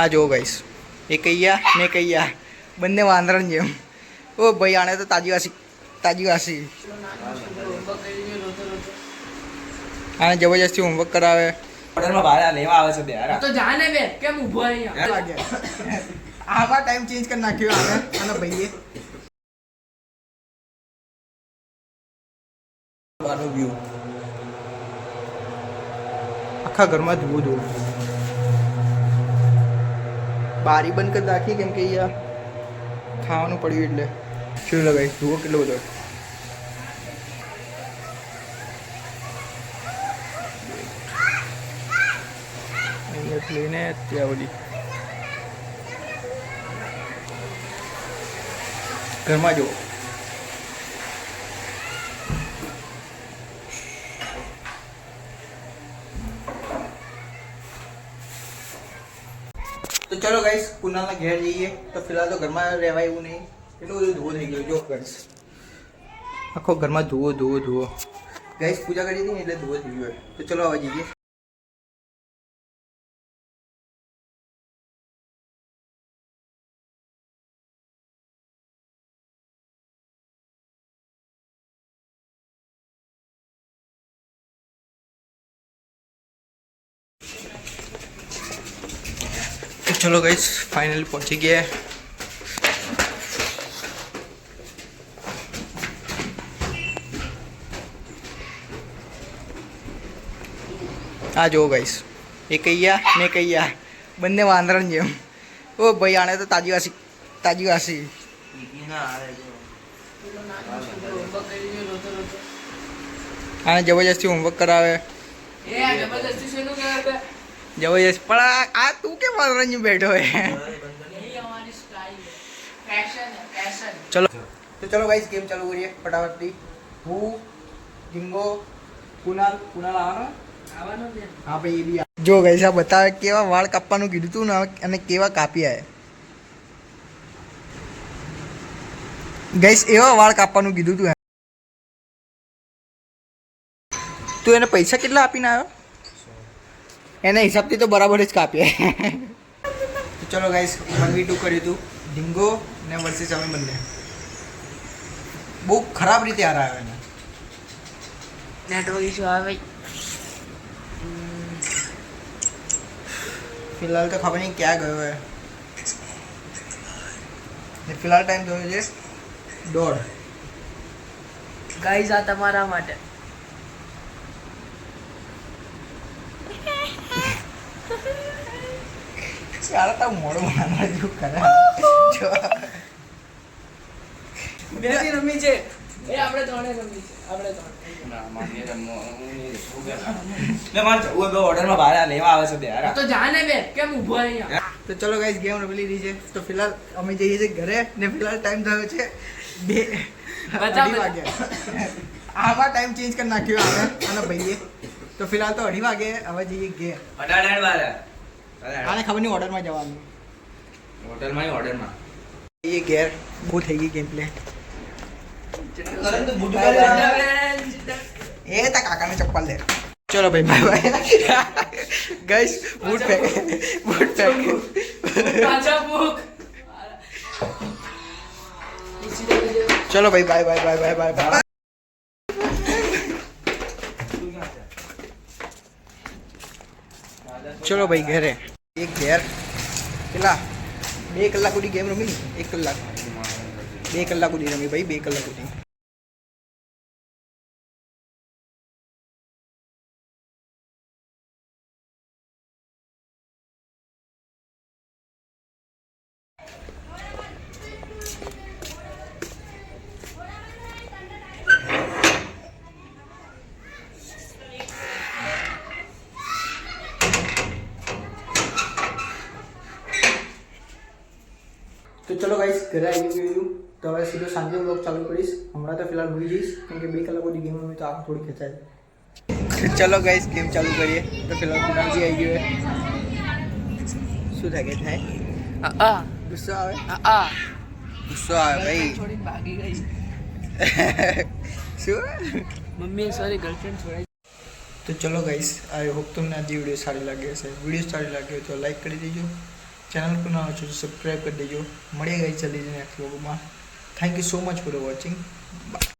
આ જુઓ ગાઈસ એ કૈયા ને કૈયા બંને વાંદરણ જેમ. ઓ ભાઈ આને તો તાજી વાસી તાજી વાસી આને જબરજસ્તી હોમવર્ક કરાવે. લેવા આવે છે તો જાને બે કેમ ઊભો આવા ટાઈમ ચેન્જ કરી નાખ્યો આને અને ભાઈએ. આખા ઘરમાં ધુઓ ધુઓ બારી બંધ કરી રાખી કેમ કે અહીંયા ખાવાનું પડ્યું એટલે. શું લગાવી જુઓ કેટલો બધો. અહીંયાથી લઈને ત્યાં ઓલી ઘરમાં જુઓ. તો ચલો ગાઈસ કુનાલના ઘેર જઈએ. તો ફિલહાલ તો ઘરમાં રહેવાય એવું નહીં. એટલું બધું ધુવો થઈ ગયો, જો ગાઈસ આખો ઘરમાં ધુવો ધુવો ધુવો. ગાઈસ પૂજા કરી હતી એટલે ધુવો થઈ ગયો. તો ચલો હવે જઈએ. ચલો ગાઈસ ફાઇનલી પહોંચી ગયા. આ જુઓ ગાઈસ એ કૈયા ને કૈયા બંને વાંદરણ જેમ. ઓ ભાઈ, આને તો તાજી વાસી તાજી વાસી આને જબરજસ્તી હોમવર્ક કરાવે. એ બે? જબરજસ્ત પણ આ- આ તું કેમ મનોરંજન બેઠો હે? એ અમારી સ્ટાઇલ ફેશન ફેશન ચલો. તો ચલો ગાઈસ ગેમ ચાલુ કરીએ ફટાફટથી. હું ડિંગો કુનાલ કુનાલ આવવાનો? હા ભાઈ એ બી જો ગાઈસ આ બતાવે કેવા વાળ કાપવાનું કીધું તું ને અને કેવા કાપ્યા ગાઈસ એવા વાળ કાપવાનું કીધું તું તું એને પૈસા કેટલા આપીને આવ્યો? એના હિસાબથી તો બરાબર જ કાપીએ. તો ચલો ગાઈસ વન વી ટુ કર્યું હતું ઢીંગો ને વર્સિસ અમે બંને. બહુ ખરાબ રીતે હારાયો એને. નેટવર્ક ઇશ્યુ આવે. ફિલહાલ તો ખબર નહીં ક્યાં ગયો હે ફિલહાલ ટાઈમ થયો છે. દોઢ. ગાઈઝ આ તમારા માટે. ચાલો તો મોડું બનાવવા જેવું કરે. જો. બેથી રમી છે. એ આપણે ત્રણે રમી છે. આપણે ત્રણ. લે મારે જવું બે હોટલમાં ભાડા લેવા આવે છે બે યાર તો જાને બે કેમ ઊભો અહીંયા તો ચલો ગાઈસ ગેમ રમી રહી છે. તો ફિલહાલ અમે જઈએ છીએ ઘરે ને ફિલહાલ ટાઈમ થયો છે બે અઢી વાગ્યા. આવા ટાઈમ ચેન્જ કરી નાખ્યો અને ભાઈએ. તો ફિલહાલ તો અઢી વાગે હવે જઈએ ઘેર. અઢાર વાળા આને ખબર નહીં ઓર્ડરમાં જવાનું. હોટલમાં ઓર્ડરમાં એ ઘેર. બહુ થઈ ગઈ ગેમ પ્લે એ તા કાકાને ચપ્પલ લે ચલો ભાઈ bye bye guys boot pack boot ભૂખ ચલો ભાઈ bye bye bye bye bye ચલો ભાઈ ઘરે. એક ઘેર. કેટલા? બે કલાક સુધી ગેમ રમી? એક કલાક. બે કલાક સુધી રમી ભાઈ, બે કલાક સુધી. તો ચલો ગાઈસ ઘરે આવી ગયું છું તો હવે સીધો સાંજે વ્લોગ ચાલુ કરીશ હમણાં તો ફિલહાલ હોઈ જઈશ કેમ કે બે કલાક સુધી ગેમ રમી તો આંખ થોડી ખેંચાય ચલો ગાઈસ ગેમ ચાલુ કરીએ તો ફિલહાલ કુનાલજી આવી ગયો હે. શું થાય કે થાય આ ગુસ્સો આવે આ આ ગુસ્સો આવે ભાઈ છોડીને ભાગી ગઈ શું મમ્મીએ સોરી ગર્લફ્રેન્ડ છોડાઈ તો ચલો ગાઈસ આઈ હોપ તમને આજે વીડિયો સારી લાગી હશે વીડિયો સારી લાગી હોય તો લાઈક કરી દેજો ચેનલ પર ના તો સબસ્ક્રાઈબ કરી દેજો. મળીએ ગઈ જલ્દી નેક્સ્ટ વ્લોગમાં thank you so much for watching bye